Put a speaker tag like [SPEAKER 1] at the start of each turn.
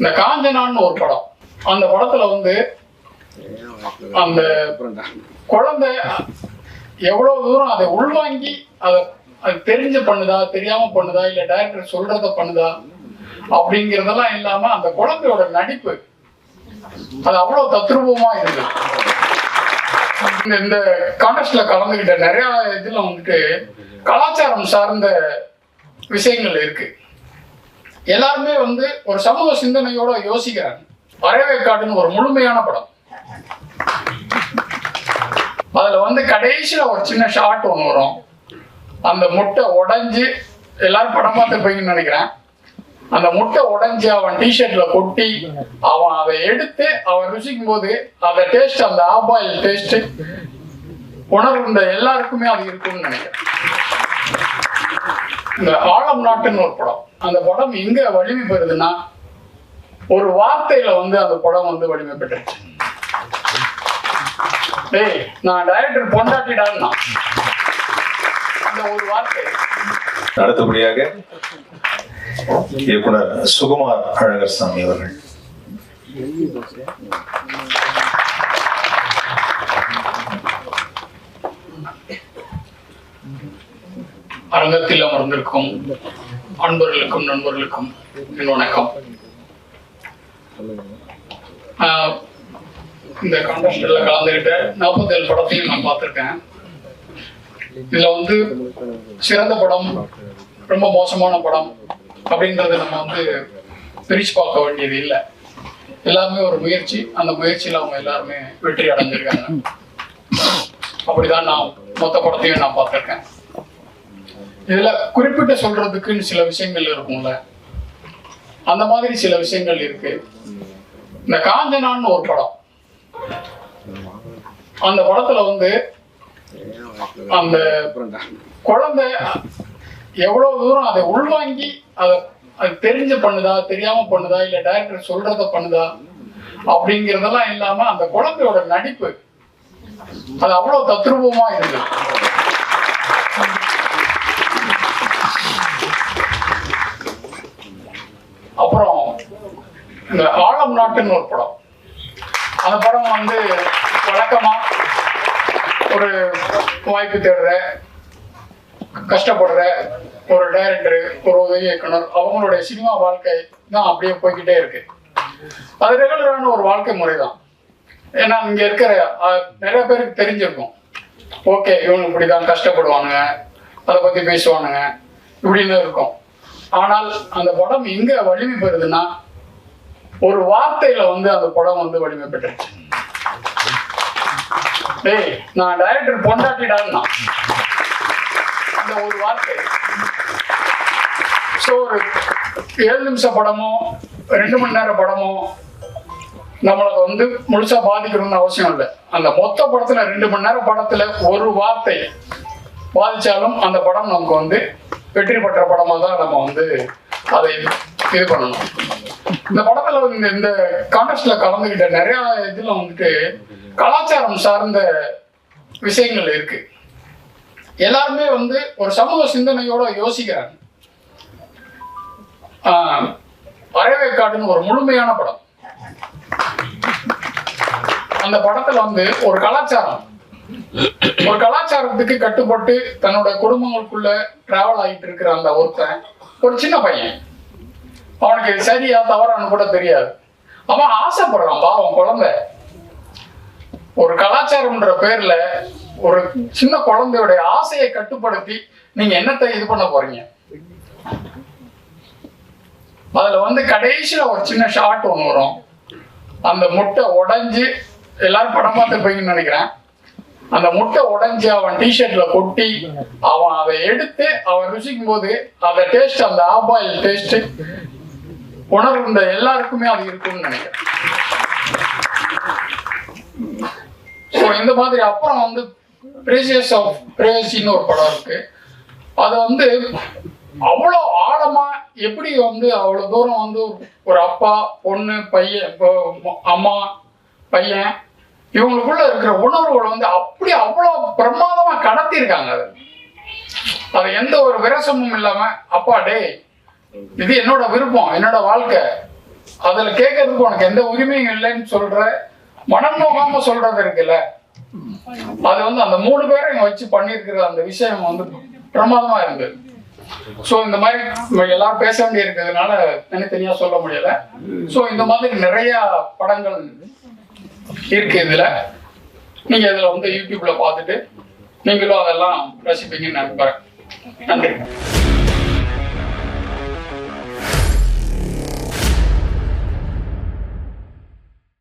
[SPEAKER 1] இந்த காஞ்சனான்னு ஒரு படம். அந்த படத்துல வந்து அந்த குழந்தை எவ்வளவு தூரம் அதை உள்வாங்கி அதை அது தெரிஞ்சு பண்ணுதா தெரியாம பண்ணுதா இல்ல டைரக்டர் சொல்றத பண்ணுதா அப்படிங்கறதெல்லாம் இல்லாம அந்த குழந்தையோட நடிப்பு அது அவ்வளவு தத்ரூபமா இருந்தது. இந்த இந்த கான்டெஸ்ட்ல கலந்துகிட்ட நிறைய இதுல வந்துட்டு கலாச்சாரம் சார்ந்த விஷயங்கள் இருக்கு. எல்லாருமே வந்து ஒரு சமூக சிந்தனையோட யோசிக்கிறாங்க. வரவேற்காடுன்னு ஒரு முழுமையான படம். அதுல வந்து கடைசியில ஒரு சின்ன ஷாட் ஒன்று வரும். அந்த முட்டை உடைஞ்சு எல்லாரும் படம் பார்த்துருப்பீங்கன்னு நினைக்கிறேன். அந்த முட்டை உடைஞ்சு அவன் டிஷர்ட்ல கொட்டி அவன் அதை எடுத்து அவன் ருசிக்கும் போது அந்த டேஸ்ட் அந்த ஆபாயில் டேஸ்ட் உணர்ந்த எல்லாருக்குமே அது இருக்கும்னு நினைக்கிறேன். இந்த ஆழம் நாட்டுன்னு ஒரு படம். அந்த படம் எங்க வலிமை பெறுதுன்னா ஒரு வார்த்தையில வந்து அந்த படம் வந்து வலிமை பெற்றுச்சு டேய் நான் டைரக்டர் பொண்டாட்டிடான்னா? அந்த ஒரு வார்த்தை.
[SPEAKER 2] அடுத்தபடியாக இயக்குனர் சுகுமார் அழகர் சாமி அவர்கள்.
[SPEAKER 1] அரங்கத்தில் அமர்ந்திருக்கும் அன்பர்களுக்கும் நண்பர்களுக்கும் என் வணக்கம். ஆஹ் இந்த கான்டெஸ்ட்ல கலந்துகிட்ட நாற்பத்தேழு படத்தையும் நான் பார்த்துருக்கேன். இதுல வந்து சிறந்த படம் ரொம்ப மோசமான படம் அப்படின்றத நம்ம வந்து பிரிச்சு பார்க்க வேண்டியது இல்லை. எல்லாமே ஒரு முயற்சி அந்த முயற்சியில் அவங்க எல்லாருமே வெற்றி அடைஞ்சிருக்காங்க. அப்படிதான் நான் மொத்த படத்தையும் நான் பார்த்திருக்கேன். இதுல குறிப்பிட்டு சொல்றதுக்குன்னு சில விஷயங்கள் இருக்கும்ல. அந்த மாதிரி சில விஷயங்கள் இருக்கு. இந்த காஞ்சனான்னு ஒரு படம். அந்த படத்துல வந்து அந்த குழந்தை எவ்வளவு தூரம் அதை உள்வாங்கி அதை அது தெரிஞ்சு பண்ணுதா தெரியாம பண்ணுதா இல்ல டைரக்டர் சொல்றத பண்ணுதா அப்படிங்கறதெல்லாம் இல்லாம அந்த குழந்தையோட நடிப்பு அது அவ்வளவு தத்ரூபமா இருந்தது அப்புறம் இந்த நாட்டுன்னு ஒரு படம். அந்த படம் வந்து வழக்கமா ஒரு வாய்ப்பு தேடுற கஷ்டப்படுற ஒரு டைரக்டர் ஒரு உதவி இயக்குனர் அவங்களுடைய சினிமா வாழ்க்கை தான் அப்படியே போய்கிட்டே இருக்கு. அது ரெகுலரான ஒரு வாழ்க்கை முறை தான் ஏன்னா இங்க இருக்கிற நிறைய பேருக்கு தெரிஞ்சிருக்கும். ஓகே இவங்க இப்படிதான் கஷ்டப்படுவானுங்க அதை பத்தி பேசுவானுங்க இப்படின்னு இருக்கும். ஆனால் அந்த படம் எங்க வலிமை பெறுதுன்னா ஒரு வார்த்தையில வந்து அந்த படம் வந்து வலிமை பெற்றுச்சு டேய் நான் டைரக்டர் பொண்டாட்டிடான்னா? அந்த ஒரு வார்த்தை. ஸோ ஒரு ஏழு நிமிஷ படமோ ரெண்டு மணி நேர படமோ நம்மளுக்கு வந்து முழுசா பாதிக்கணும்னு அவசியம் இல்லை. அந்த மொத்த படத்துல ரெண்டு மணி நேரம் படத்துல ஒரு வார்த்தை பாதிச்சாலும் அந்த படம் நமக்கு வந்து வெற்றி பெற்ற படமா தான் நம்ம வந்து அதை இது பண்ணணும். இந்த படத்துல வந்து இந்த- கான்டெஸ்ட்ல கலந்துகிட்ட நிறைய இதுல வந்துட்டு கலாச்சாரம் சார்ந்த விஷயங்கள் இருக்கு. எல்லாருமே வந்து ஒரு சமூக சிந்தனையோட யோசிக்கிறாங்க. ஆஹ் வரவேற்காடுன்னு ஒரு முழுமையான படம். அந்த படத்துல வந்து ஒரு கலாச்சாரம். ஒரு கலாச்சாரத்துக்கு கட்டுப்பட்டு தன்னோட குடும்பங்களுக்குள்ள டிராவல் ஆகிட்டு இருக்கிற அந்த ஒருத்தன் ஒரு சின்ன பையன். அவனுக்கு சரியா தவறான்னு கூட தெரியாது. அவன் ஆசைப்படுறான் பாவம் குழந்தை. ஒரு கலாச்சாரம்ன்ற பேர்ல ஒரு சின்ன குழந்தையுடைய ஆசையை கட்டுப்படுத்தி நீங்க என்னத்தை இது பண்ண போறீங்க? அதுல வந்து கடைசியில ஒரு சின்ன ஷாட் ஒன்று வரும். அந்த முட்டை உடைஞ்சு எல்லாரும் படம் பார்த்துருப்பீங்கன்னு நினைக்கிறேன். அந்த முட்டை உடைஞ்சு அவன் டிஷர்ட்ல கொட்டி அவன் அதை எடுத்து அவன் ருசிக்கும் போது அந்த டேஸ்ட் அந்த ஆபாயில் டேஸ்ட் உணர்வு இந்த எல்லாருக்குமே அது இருக்கும்னு நினைக்கிறேன். ஸோ இந்த மாதிரி அப்புறம் வந்து பிரேசியஸ் ஆஃப் பிரேசின்னு ஒரு படம் இருக்கு. அது வந்து அவ்வளோ ஆழமா எப்படி வந்து அவ்வளோ தூரம் வந்து ஒரு அப்பா பொண்ணு பையன் இப்போ அம்மா பையன் இவங்களுக்குள்ள இருக்கிற உணர்வுகளை வந்து அப்படி அவ்வளோ பிரமாதமா கடத்தியிருக்காங்க அது. அது எந்த ஒரு விரசமும் இல்லாம அப்பா டேய் இது என்னோட விருப்பம் என்னோட வாழ்க்கை. அதுல கேட்கறதுக்கு உனக்கு எந்த உரிமையும் இல்லைன்னு சொல்ற மனம் நோகாம சொல்றது இருக்குல்ல? அது வந்து அந்த மூணு பேரை இங்க வச்சு பண்ணிருக்கிற அந்த விஷயம் வந்து பிரமாதமா இருந்தது சோ இந்த மாதிரி எல்லாரும் பேச வேண்டிய இருக்கிறதுனால தனித்தனியா சொல்ல முடியல. சோ இந்த மாதிரி நிறைய படங்கள் இருக்கு இதுல. நீங்க இதுல வந்து யூடியூப்ல பாத்துட்டு நீங்களும் அதெல்லாம் ரசிப்பீங்கன்னு நம்புறேன். நன்றி.